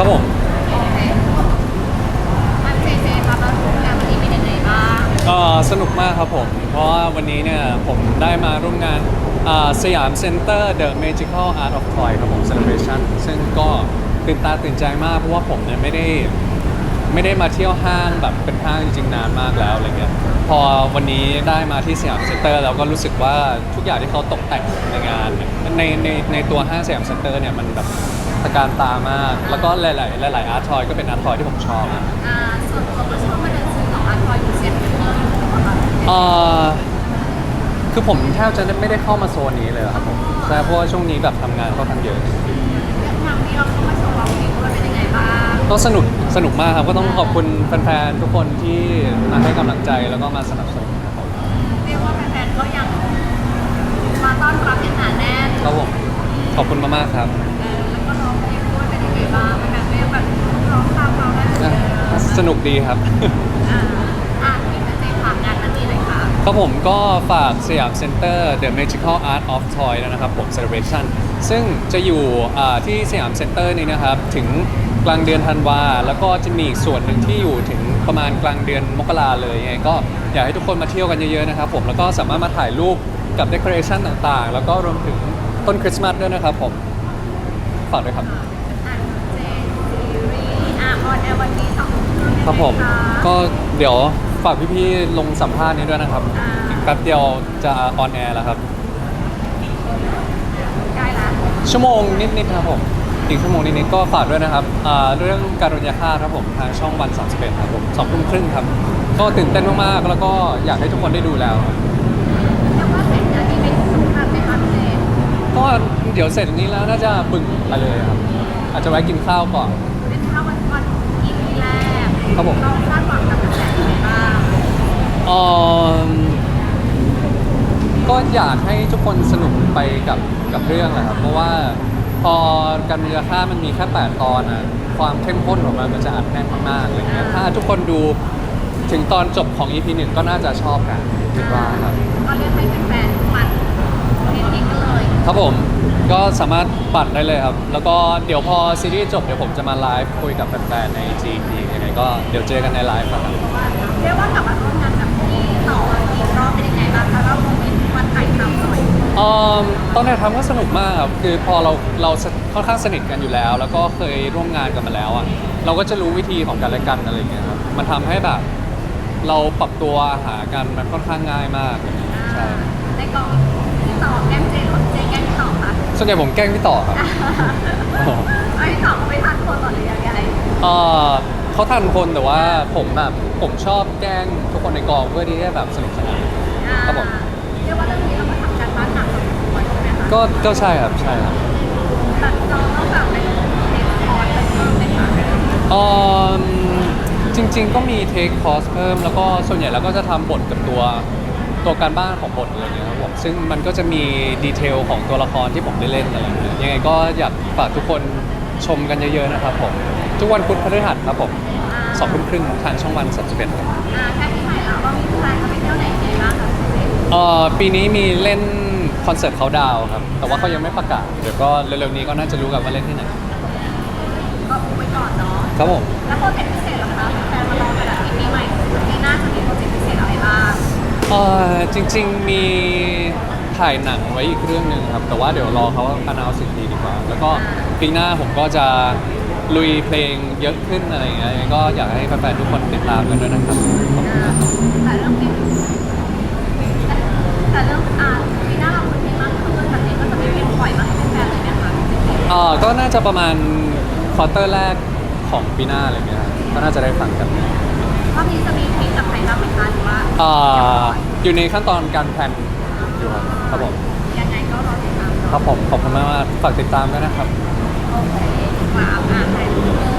ครับผมโอเคอันเจเจครับแล้วงานวันนี้เป็นยังไงบ้างก็สนุกมากครับผม เพราะว่าวันนี้เนี่ยผมได้มาร่วมงานอ่าสยามเซ็นเตอร์ The Magical Art of Toy ครับผม Celebration ซึ่งก็ตื่นตาตื่นใจมาก เพราะว่าผมเนี่ยไม่ได้ไม่ได้มาเที่ยวห้างแบบเป็นห้างจริงๆนานมากแล้วอะไรเงี้ย พอวันนี้ได้มาที่สยามเซ็นเตอร์เราก็รู้สึกว่าทุกอย่างที่เขาตกแต่งในงานเนี่ยในในในตัวห้างสยามเซ็นเตอร์เนี่ยมันแบบ ตะการตามาก แล้วก็หลาย ๆ หลาย ๆ อาร์ตทอยก็เป็นอาร์ตทอยที่ผมชอบอ่าส่วนตัวก็ชอบมาเดินซื้อของอาร์ตทอยอยู่เซ็นเตอร์หรือเปล่าคะเอ่อคือผมแทบจะไม่ได้เข้ามาโซนนี้เลยครับผมใช่เพราะว่าช่วงนี้แบบทำงานค่อนข้างเยอะ ครั้งนี้เราเข้ามาโชว์ร้องเพลงด้วยเป็นยังไงบ้าง ก็สนุกสนุกมากครับ ก็ต้องขอบคุณแฟนๆทุกคนที่มาให้กำลังใจแล้วก็มาสนับสนุนครับผมเรียกว่าแฟนๆก็ยังมาต้อนรับอย่างหนาแน่นครับผมขอบคุณมากๆครับเออแล้ว ก็ร้องเพลงด้วยเป็นยังไงบ้างแฟนๆก็ยังแบบร้องตามเราได้เหมือนเดิมสนุกดีครับ อ่าอะพี่เจฝากงานนั้นนี้เลยค่ะครับผมก็ฝากสยามเซ็นเตอร์ The Magical Art of Toy ด้วยนะครับผม Celebration ซึ่งจะอยู่อ่าที่สยามเซ็นเตอร์นี้นะครับ ถึงกลางเดือนธันวา แล้วก็จะมีอีกส่วนหนึ่งที่อยู่ถึงประมาณกลางเดือนมกราเลยยังไงก็อยากให้ทุกคนมาเที่ยวกันเยอะๆนะครับผมแล้วก็สามารถมาถ่ายรูปกับเด o อเรชันต่างๆ แล้วก็รวมถึงต้นคริสต์มาสด้วยนะครับผม ฝากด้วยครับอะเจซีรีส์อะออนแอร์วันที่สองทุ่มครึ่งครับผมยังไงคะก็เดี๋ยวฝากพี่ๆลงสัมภาษณ์นี้ด้วยนะครับอ่า อีกแป๊บเดียวจะออนแอร์แล้วครับใกล้ละชั่วโมงนิดๆครับผม อีกชั่วโมงนิดๆก็ฝากด้วยนะครับอ่าเรื่องการุญยฆาตครับผมทางช่องวันสามสิบเอ็ดครับผมสองทุ่มครึ่งครับ ก็ตื่นเต้นมากๆแล้วก็อยากให้ทุกคนได้ดูแล้วครับ แล้วก็เสร็จจากนี้เป็นสำคัญไหมคะเจ ก็ เดี๋ยวเสร็จนี้แล้วน่าจะบึ่งไปเลยครับ อาจจะแวะกินข้าวก่อนเป็นข้าววันวันอีพีแรกครับผมเราคาดหวังกับกระแสยังไงบ้างเอ่อก็อยากให้ทุกคนสนุกไปกับกับเรื่องแหละครับ เพราะว่าพอการมีราคามันมีแค่ 8 ตอนนะความเข้มข้นของมันมันจะอัดแน่นมากๆอะไรเงี้ยถ้าทุกคนดูถึงตอนจบของ EP หนึ่งก็น่าจะชอบกันคิดว่าครับก็เรียกให้แฟนๆปั่น ครับผมก็สามารถปั่นได้เลยครับ แล้วก็เดี๋ยวพอซีรีส์จบเดี๋ยวผมจะมาไลฟ์คุยกับแฟนๆใน g ียังไงก็เดี๋ยวเจอกันในไลฟ์ครับเรียกว่ากลับมาร่วมงานกับพี่ต่ออีกรอบเป็นยังไงบ้างคะแล้วโมเมนต์วันถ่ายทำหน่อยเอิ่มตอนถ่ายทำก็สนุกมากครับคือพอเราเราค่อนข้างสนิทกันอยู่แล้ว แล้วก็เคยร่วมงานกันมาแล้วอะเราก็จะรู้วิธีของกันและกันอะไรอย่างเงี้ยครับมันทำให้แบบเราปรับตัวหากันมันค่อนข้างง่ายมากอะไรอย่างเงี้ยใช่ในกองพี่ ต่อแก้มเจหรือเจแก้มพี่ต่อคะส่วนใหญ่ผมแกล้งพี่ต่อครับไอ้พี่ต่อเขาไม่ทันคนต่อหรือยังไงเอ่อเขาทันคนแต่ว่าผมแบบผมชอบแกล้งทุกคนในกองเพื่อที่จะแบบสนุกสนานครับผม เรียกว่าเรื่องนี้เรามาทำการบ้านหนักพอสมควรใช่ไหมคะก็ก็ใช่ครับใช่ครับตัดจอต้องแบบไปเทสคอร์สไปเพิ่มไหมคะเอ่อจริง ๆ ก็มีเทคคอร์สเพิ่มแล้วก็ส่วนใหญ่แล้วก็จะทำบทกับตัว ตัวการบ้านของบทอะไรเงี้ยครับผมซึ่งมันก็จะมีดีเทลของตัวละครที่ผมได้เล่นอะไรเงี้ยยังไงก็อยากฝากทุกคนชมกันเยอะๆนะครับผม ทุกวันพุธพฤหัสครับผมสองทุ่มครึ่งทางช่องวันสามสิบเอ็ดครับอ่าใกล้ปีใหม่แล้วเรามีแพลนจะไปเที่ยวไหนยังไงบ้างคะเจเอ่อปีนี้มีเล่นคอนเสิร์ตเขาดาวน์ครับ แต่ว่าเขายังไม่ประกาศ เดี๋ยวก็เร็วๆนี้ก็น่าจะรู้กันว่าเล่นที่ไหนก็อุบไว้ก่อนเนาะครับผมแล้วโปรเจกต์พิเศษเหรอคะแฟนมารอ จริง ๆ มีถ่ายหนังไว้อีกเรื่องหนึ่งครับ แต่ว่าเดี๋ยวรอเขาพานาวสิ่งดีดีกว่า แล้วก็ปีหน้าผมก็จะลุยเพลงเยอะขึ้นอะไรอย่างเงี้ยยังไงก็อยากให้แฟนๆทุกคนติดตามกันด้วยนะครับขอบคุณครับแต่เรื่องเพลงแต่เรื่องอ่าปีหน้าเราคนเพลงมากขึ้นแบบนี้ก็จะมีเพลงปล่อยมาให้แฟนๆเลยไหมคะเอ่อก็น่าจะประมาณควอเตอร์แรกของปีหน้าอะไรเงี้ยครับก็น่าจะได้ฟังกัน รอบนี้จะมีเพลงกับใครบ้างไหมคะหรือว่าเอ่ออยู่ในขั้นตอนการแพลนอยู่ครับครับผมยังไงก็รอติดตามครับผมขอบคุณมากๆฝากติดตามด้วยนะครับ โอเคว้าวอ่านถ่ายรูปเลย